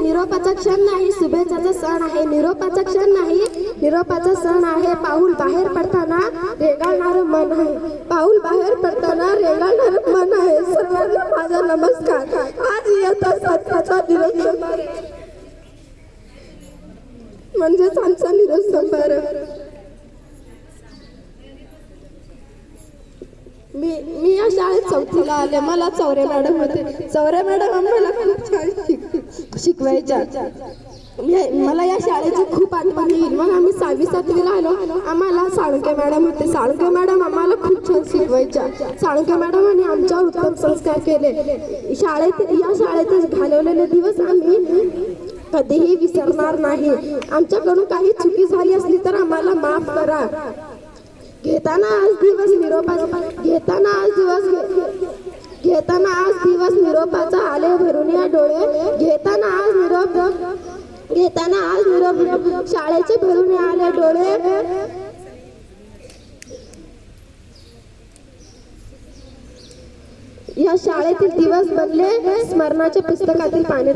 निरोपाचा क्षण नाही शुभेच्छाचा सण आहे. निरोपाचा क्षण नाही निरोपाचा सण आहे. पाऊल बाहेर पडताना रेगाळणार मन आहे. पाऊल बाहेर पडताना रेगाळणार मन आहे. सर्वांना माझा नमस्कार. आज येता सत्याचा दिवस म्हणजेच आमचा निरोप संभार मी मी या शाळेत चौथीला आले. मला चौरे मॅडम होते. चौरे मॅडम आम्हाला खूप छान शिकते शिकवायच्या. मला या शाळेची खूप आठवण येईल. मग आम्ही सहावी सातवीला आलो आम्हाला साळुंके मॅडम होते. साळुंके मॅडम आम्हाला खूप छान शिकवायच्या. साळुंके आणि आमच्यावर उत्तम संस्कार केले. शाळेत या शाळेतच घालवलेले दिवस आम्ही कधीही विसरणार नाही. आमच्याकडून काही चुकी झाली असली तर आम्हाला माफ करा. घेताना आज दिवस निरोप घेताना आज दिवस घेताना आज दिवस निरोपाचा आले भरून या डोळे. घेताना आज निरोप घेताना आज निरोप शाळेचे भरून आले डोळे. या शाळेतील दिवस बनले स्मरणाच्या पुस्तकातील पाने